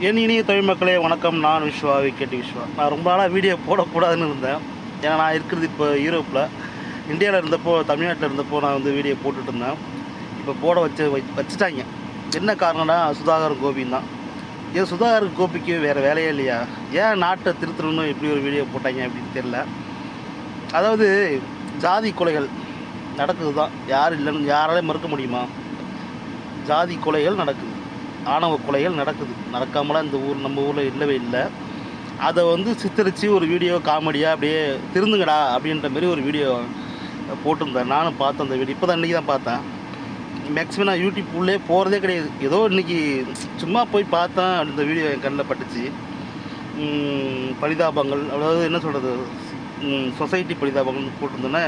என் இனிய தமிழ் மக்களே வணக்கம். நான் விஸ்வா விக்கெட் விஸ்வா. நான் ரொம்ப நாளாக வீடியோ போடக்கூடாதுன்னு இருந்தேன். ஏன்னா நான் இருக்கிறது இப்போ யூரோப்பில் இந்தியாவில் இருந்தப்போ தமிழ்நாட்டில் இருந்தப்போ நான் வந்து வீடியோ போட்டுட்டு இருந்தேன். இப்போ போட வச்சு வை- வச்சுட்டாங்க. என்ன காரணம்னா சுதாகர் கோபின் தான். ஏன் சுதாகர் கோபிக்கு வேறு வேலையே இல்லையா? ஏன் நாட்டை திருத்தணும்னு இப்படி ஒரு வீடியோ போட்டாங்க அப்படின்னு தெரில அதாவது ஜாதி கொலைகள் நடக்குது தான் யார் இல்லைன்னு யாராலையும் மறுக்க முடியுமா? ஜாதி கொலைகள் நடக்குது. ஆணவ கொலைகள் நடக்குது. நடக்காமலாம் இந்த ஊர் நம்ம ஊரில் இல்லவே இல்லை. அதை வந்து சித்தரித்து ஒரு வீடியோ காமெடியாக அப்படியே திருந்துங்கடா அப்படின்ற மாதிரி ஒரு வீடியோ போட்டிருந்தேன். நானும் பார்த்தேன் அந்த வீடியோ. இப்போ தான் இன்றைக்கி தான் பார்த்தேன். மேக்ஸிமம் நான் யூடியூப் உள்ளே போகிறதே கிடையாது. ஏதோ இன்றைக்கி சும்மா போய் பார்த்தேன் அந்த வீடியோ என் கண்ணில் பட்டுச்சு. பரிதாபங்கள் அதாவது என்ன சொல்கிறது சொசைட்டி பரிதாபங்கள்னு போட்டிருந்தேன்னா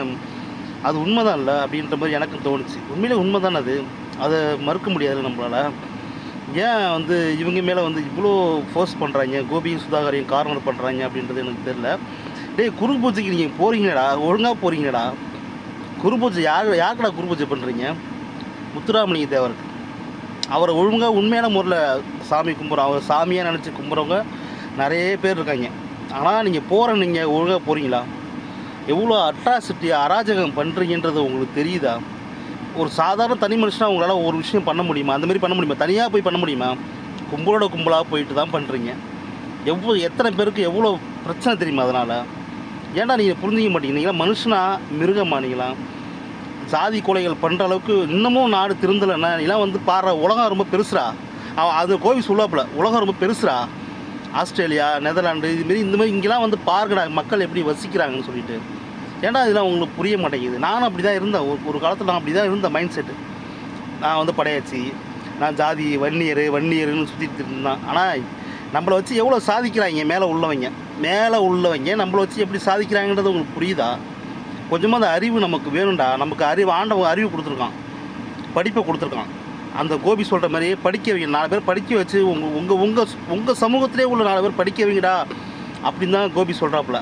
அது உண்மைதான் இல்லை அப்படின்ற மாதிரி எனக்கு தோணுச்சு. உண்மையிலே உண்மை தானே அது? அதை மறுக்க முடியாது நம்மளால். ஏன் வந்து இவங்க மேலே வந்து இவ்வளோ ஃபோர்ஸ் பண்ணுறாங்க கோபியும் சுதாகரையும் கார்னர் பண்ணுறாங்க அப்படின்றது எனக்கு தெரில டேய் குரு பூஜைக்கு நீங்கள் போகிறீங்கடா ஒழுங்காக போகிறீங்கடா குரு பூஜை யார் யாருக்கடா குரு பூஜை பண்ணுறீங்க முத்துராமலிங்க தேவருக்கு அவரை ஒழுங்காக உண்மையான முறையில் சாமி கும்பிட்றோம் அவர் சாமியாக நினச்சி கும்பிட்றவங்க நிறைய பேர் இருக்காங்க. ஆனால் நீங்கள் போகிற நீங்கள் ஒழுங்காக போகிறீங்களா எவ்வளோ அட்ராசிட்டி அராஜகம் பண்ணுறீங்கன்றது உங்களுக்கு தெரியுதா? ஒரு சாதாரண தனி மனுஷனாக உங்களால் ஒரு விஷயம் பண்ண முடியுமா? அந்த மாதிரி பண்ண முடியுமா? தனியாக போய் பண்ண முடியுமா? கும்பலோட கும்பலாக போயிட்டு தான் பண்ணுறீங்க எவ்வளோ எத்தனை பேருக்கு எவ்வளோ பிரச்சனை தெரியுமா அதனால்? ஏன்டா நீங்கள் புரிஞ்சிக்க மாட்டேங்கிறீங்களா மனுஷனா மிருகமா நீங்களாம் ஜாதி கொலைகள் பண்ணுற அளவுக்கு இன்னமும் நாடு திருந்தலைன்னா நீலாம் வந்து பாடுற உலகம் ரொம்ப பெருசுடா. அவன் அது கோவி சொல்லாப்புல உலகம் ரொம்ப பெருசுடா. ஆஸ்திரேலியா நெதர்லாண்டு இதுமாரி இந்த மாதிரி இங்கெல்லாம் வந்து பாருங்கடா மக்கள் எப்படி வசிக்கிறாங்கன்னு சொல்லிட்டு. ஏன்டா இதெல்லாம் உங்களுக்கு புரிய மாட்டேங்குது? நானும் அப்படி தான் இருந்தேன். ஒரு ஒரு காலத்தில் நான் அப்படி தான் இருந்தேன் மைண்ட் செட்டு நான் வந்து படையாச்சி. நான் ஜாதி வன்னியர் வன்னியர்னு சுற்றிட்டு இருந்தேன். ஆனால் நம்மளை வச்சு எவ்வளோ சாதிக்கிறாங்க மேலே உள்ளவங்க? மேலே உள்ளவங்க நம்மளை வச்சு எப்படி சாதிக்கிறாங்கன்றது உங்களுக்கு புரியுதா? கொஞ்சமாக அந்த அறிவு நமக்கு வேணும்டா. நமக்கு அறிவு ஆண்டவன் அறிவு கொடுத்துருக்கான். படிப்பை கொடுத்துருக்கான். அந்த கோபி சொல்கிற மாதிரியே படிக்க வைங்க நாலு பேர் படிக்க வச்சு உங்கள் உங்கள் உங்கள் உங்கள் சமூகத்திலே உள்ள நாலு பேர் படிக்க வைங்கடா அப்படின்னு தான் கோபி சொல்கிறாப்புல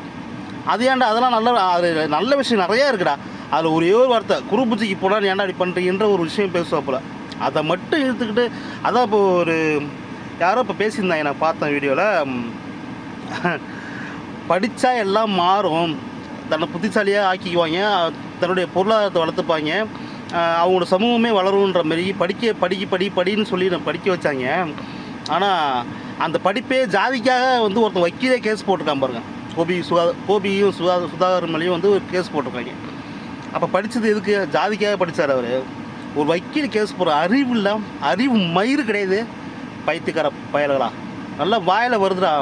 அது ஏன்டா அதெல்லாம் நல்ல அது நல்ல விஷயம் நிறையா இருக்குடா. அதில் ஒரே ஒரு வார்த்தை குருபூஜைக்கு போனால் ஏன்டா இப்படி பண்ணுறீங்கன்ற ஒரு விஷயம் பேசுவாப்பில் அதை மட்டும் இழுத்துக்கிட்டு அதான் இப்போ ஒரு யாரோ இப்போ பேசியிருந்தாங்க நான் பார்த்தேன் வீடியோவில் படித்தா எல்லாம் மாறும். தன்னை புத்திசாலியாக ஆக்கிக்குவாங்க தன்னுடைய பொருளாதாரத்தை வளர்த்துப்பாங்க. அவங்களோட சமூகமே வளருன்ற மாரி படிக்க படிக்க படி படின்னு சொல்லி நான் படிக்க வச்சாங்க. ஆனால் அந்த படிப்பே ஜாதிக்காக வந்து ஒருத்தன் வக்கீலே கேஸ் போட்டிருக்கான் பாருங்கள் கோபி சுகா கோபியும் சுகா சுதாகர் மேலேயும் வந்து ஒரு கேஸ் போட்டிருக்காங்க. அப்போ படித்தது எதுக்கு? ஜாதிக்காக படித்தார் அவர். ஒரு வக்கீல் கேஸ் போடுற அறிவு இல்லை. அறிவு மயிறு கிடையாது. பைத்தியக்கார பயல்களா. நல்லா வாயில் வருதுடா.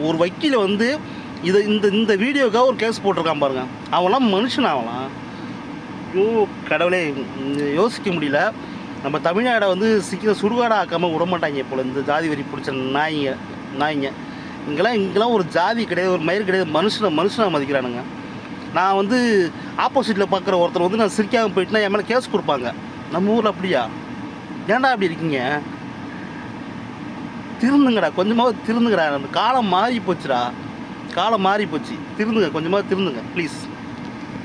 ஒரு வக்கீலை வந்து இதை இந்த இந்த வீடியோக்காக ஒரு கேஸ் போட்டிருக்கான் பாருங்க. அவன்லாம் மனுஷன் அவன்லாம்? ஐயோ கடவுளே. யோசிக்க முடியல. நம்ம தமிழ்நாடை வந்து சீக்கிரம் சுடுகாடாக ஆக்காமல் விட மாட்டாங்க போல. இந்த ஜாதி வரி பிடிச்ச நாய்ங்க நாய்ங்க. இங்கெல்லாம் இங்கெல்லாம் ஒரு ஜாதி கிடையாது ஒரு மயிர் கிடையாது. மனுஷனை மனுஷனை மதிக்கிறானுங்க. நான் வந்து ஆப்போசிட்டில் பார்க்குற ஒருத்தர் வந்து நான் சிரிக்காமல் போயிட்டுனா என் மேலே கேஸ் கொடுப்பாங்க. நம்ம ஊரில் அப்படியா? ஏன்டா அப்படி இருக்கீங்க? திருந்துங்கடா கொஞ்சமாக திருந்துங்கடா. அந்த காலம் மாறி போச்சுடா காலம் மாறி போச்சு திருந்துங்க கொஞ்சமாக திருந்துங்க ப்ளீஸ்